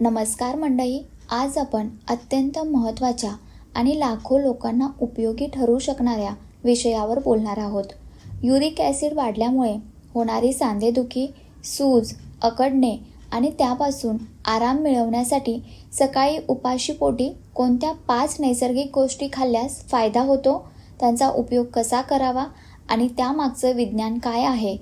नमस्कार मंडळी आज आपण अत्यंत महत्त्वाच्या आणि लाखो लोकांना उपयोगी ठरू शकणाऱ्या विषयावर बोलणार आहोत. युरिक ॲसिड वाढल्यामुळे होणारी सांधेदुखी सूज अकडणे आणि त्यापासून आराम मिळवण्यासाठी सकाळी उपाशीपोटी कोणत्या पाच नैसर्गिक गोष्टी खाल्ल्यास फायदा होतो त्यांचा उपयोग कसा करावा आणि त्यामागचं विज्ञान काय आहे?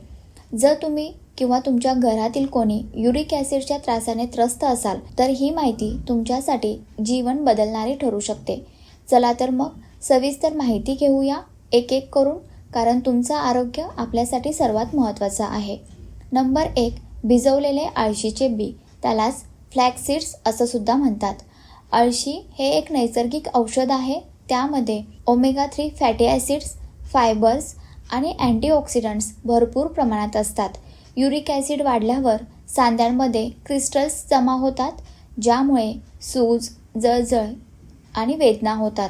जर तुम्ही किंवा तुमच्या घरातील कोणी युरिक ॲसिडच्या त्रासाने त्रस्त असाल तर ही माहिती तुमच्यासाठी जीवन बदलणारी ठरू शकते. चला तर मग सविस्तर माहिती घेऊया एक एक करून कारण तुमचं आरोग्य आपल्यासाठी सर्वात महत्त्वाचं आहे. नंबर एक भिजवलेले आळशीचे बी. त्यालाच फ्लॅक्सिड्स असं सुद्धा म्हणतात. अळशी हे एक नैसर्गिक औषध आहे त्यामध्ये omega three fatty acids fibres आणि अँटीऑक्सिडंट्स भरपूर प्रमाणात असतात. युरिक ॲसिड वाढल्यावर सांध्यांमध्ये क्रिस्टल्स जमा होतात ज्यामुळे सूज जळजळ आणि वेदना होतात.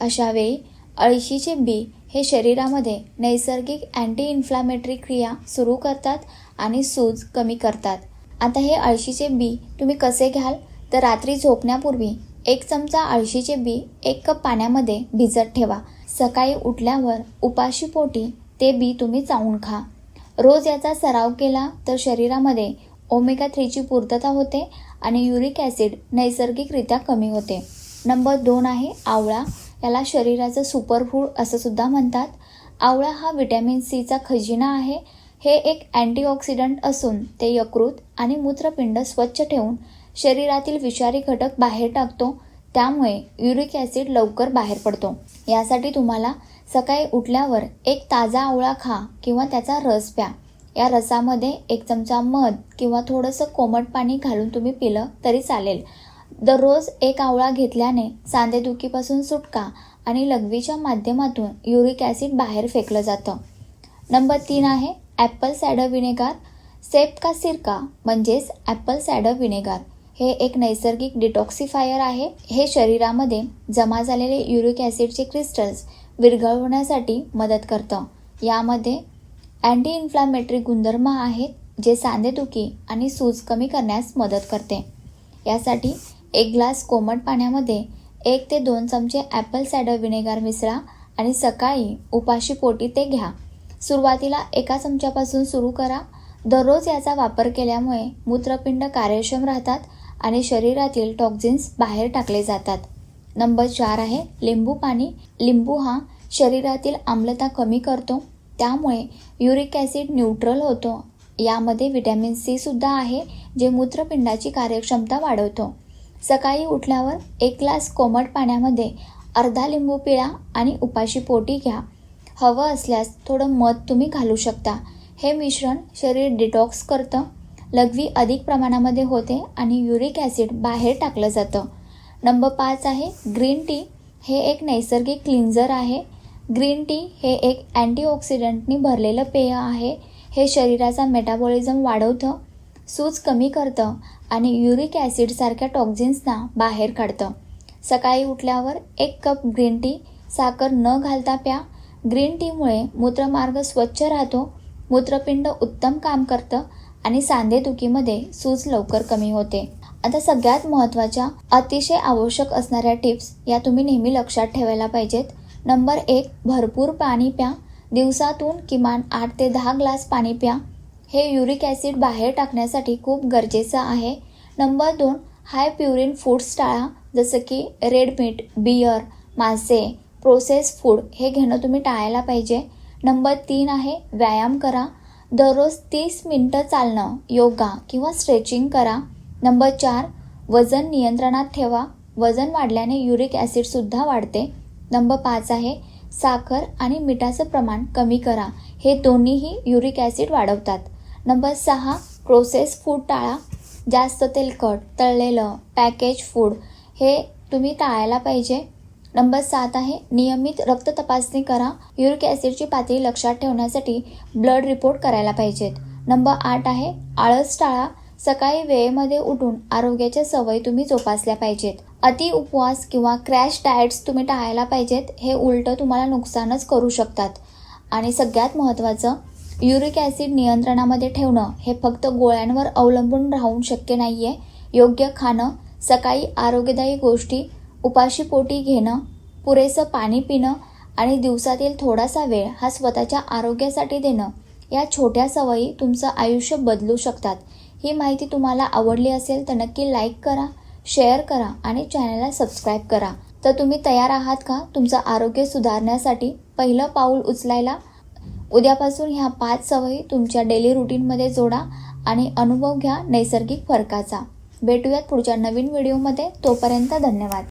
अशावेळी अळशीचे बी हे शरीरामध्ये नैसर्गिक अँटी इन्फ्लामेटरी क्रिया सुरू करतात आणि सूज कमी करतात. आता हे अळशीचे बी तुम्ही कसे घ्याल? तर रात्री झोपण्यापूर्वी एक चमचा अळशीचे बी एक कप पाण्यामध्ये भिजत ठेवा. सकाळी उठल्यावर उपाशीपोटी ते बी तुम्ही चावून खा. रोज याचा सराव केला तर शरीरामध्ये ओमेगा थ्रीची पूर्तता होते आणि युरिक ॲसिड नैसर्गिकरित्या कमी होते. नंबर दोन आहे आवळा. याला शरीराचं सुपरफूड असं सुद्धा म्हणतात. आवळा हा विटॅमिन सीचा खजिना आहे. हे एक अँटीऑक्सिडंट असून ते यकृत आणि मूत्रपिंड स्वच्छ ठेवून शरीरातील विषारी घटक बाहेर टाकतो त्यामुळे युरिक ॲसिड लवकर बाहेर पडतो. यासाठी तुम्हाला सकाळी उठल्यावर एक ताजा आवळा खा किंवा त्याचा रस प्या. या रसामध्ये एक चमचा मध किंवा थोडंसं कोमट पाणी घालून तुम्ही पिलं तरी चालेल. दररोज एक आवळा घेतल्याने सांधेदुखीपासून सुटका आणि लघवीच्या माध्यमातून युरिक ॲसिड बाहेर फेकलं जातं. नंबर तीन आहे ॲपल सॅडर विनेगार सेप का सिरका म्हणजेच ॲपल सॅडर विनेगार हे एक नैसर्गिक डिटॉक्सिफायर आहे. हे शरीरामध्ये जमा झालेले युरिक ॲसिडचे क्रिस्टल्स विरघळवण्यासाठी मदत करतं. यामध्ये अँटी इन्फ्लॅमेटरी गुणधर्म आहेत जे सांधेदुखी आणि सूज कमी करण्यास मदत करते. यासाठी एक ग्लास कोमट पाण्यामध्ये एक ते दोन चमचे ॲपल सॅडर विनेगार मिसळा आणि सकाळी उपाशी पोटी ते घ्या. सुरुवातीला एका चमच्यापासून सुरू करा. दररोज याचा वापर केल्यामुळे मूत्रपिंड कार्यक्षम राहतात आणि शरीरातील टॉक्झिन्स बाहेर टाकले जातात. नंबर चार आहे लिंबू पाणी. लिंबू हा शरीरातील आम्लता कमी करतो. त्यामुळे युरिक ॲसिड न्यूट्रल होतो. यामध्ये व्हिटॅमिन सी सुद्धा आहे जे मूत्रपिंडाची कार्यक्षमता वाढवतो. सकाळी उठल्यावर एक ग्लास कोमट पाण्यामध्ये अर्धा लिंबू पिळा आणि उपाशी पोटी घ्या. हवं असल्यास थोडं मध तुम्ही घालू शकता. हे मिश्रण शरीर डिटॉक्स करतं. लघवी अधिक प्रमाणामध्ये होते आणि युरिक ॲसिड बाहेर टाकलं जातं. नंबर पाच आहे ग्रीन टी. हे एक नैसर्गिक क्लिन्झर आहे. ग्रीन टी हे एक अँटीऑक्सिडंटनी भरलेलं पेय आहे. हे शरीराचा मेटाबॉलिझम वाढवतं सूज कमी करतं आणि युरिक ॲसिडसारख्या टॉक्झिन्सना बाहेर काढतं. सकाळी उठल्यावर एक कप ग्रीन टी साखर न घालता प्या. ग्रीन टीमुळे मूत्रमार्ग स्वच्छ राहतो मूत्रपिंड उत्तम काम करतं आणि सांधेदुखीमध्ये सूज लवकर कमी होते. आता सगळ्यात महत्त्वाच्या अतिशय आवश्यक असणाऱ्या टिप्स या तुम्ही नेहमी लक्षात ठेवायला पाहिजेत. नंबर एक भरपूर पाणी प्या. दिवसातून किमान आठ ते दहा ग्लास पाणी प्या. हे युरिक ॲसिड बाहेर टाकण्यासाठी खूप गरजेचं आहे. नंबर दोन हाय प्युरिन फूड्स टाळा जसं की रेड मीट बियर मासे प्रोसेस फूड हे घेणं तुम्ही टाळायला पाहिजे. नंबर तीन आहे व्यायाम करा. दररोज तीस मिनटं चालणं योगा किंवा स्ट्रेचिंग करा. नंबर चार वजन नियंत्रणात ठेवा. वजन वाढल्याने युरिक ॲसिडसुद्धा वाढते. नंबर पाच आहे साखर आणि मिठाचं प्रमाण कमी करा. हे दोन्हीही युरिक ॲसिड वाढवतात. नंबर सहा प्रोसेस फूड टाळा. जास्त तेलकट तळलेलं पॅकेज फूड हे तुम्ही टाळायला पाहिजे. नंबर सात आहे नियमित रक्त तपासणी करा. युरिक ॲसिडची पातळी लक्षात ठेवण्यासाठी ब्लड रिपोर्ट करायला पाहिजेत. नंबर आठ आहे आळस टाळा. सकाळी वेळेमध्ये उठून आरोग्याच्या सवयी तुम्ही जोपासल्या पाहिजेत. अति उपवास किंवा क्रॅश डाएट्स तुम्ही टाळायला पाहिजेत हे उलटं तुम्हाला नुकसानच करू शकतात. आणि सगळ्यात महत्त्वाचं युरिक ॲसिड नियंत्रणामध्ये ठेवणं हे फक्त गोळ्यांवर अवलंबून राहून शक्य नाही आहे योग्य खाणं सकाळी आरोग्यदायी गोष्टी उपाशीपोटी घेणं पुरेसं पाणी पिणं आणि दिवसातील थोडासा वेळ हा स्वतःच्या आरोग्यासाठी देणं या छोट्या सवयी तुमचं आयुष्य बदलू शकतात. ही माहिती तुम्हाला आवडली असेल तर नक्की लाईक करा शेअर करा आणि चॅनलला सबस्क्राईब करा. तर तुम्ही तयार आहात का? तुमचं आरोग्य सुधारण्यासाठी पहिलं पाऊल उचलायला? उद्यापासून ह्या पाच सवयी तुमच्या डेली रुटीनमध्ये जोडा आणि अनुभव घ्या नैसर्गिक फरकाचा. भेटूयात पुढच्या नवीन व्हिडिओमध्ये तोपर्यंत धन्यवाद.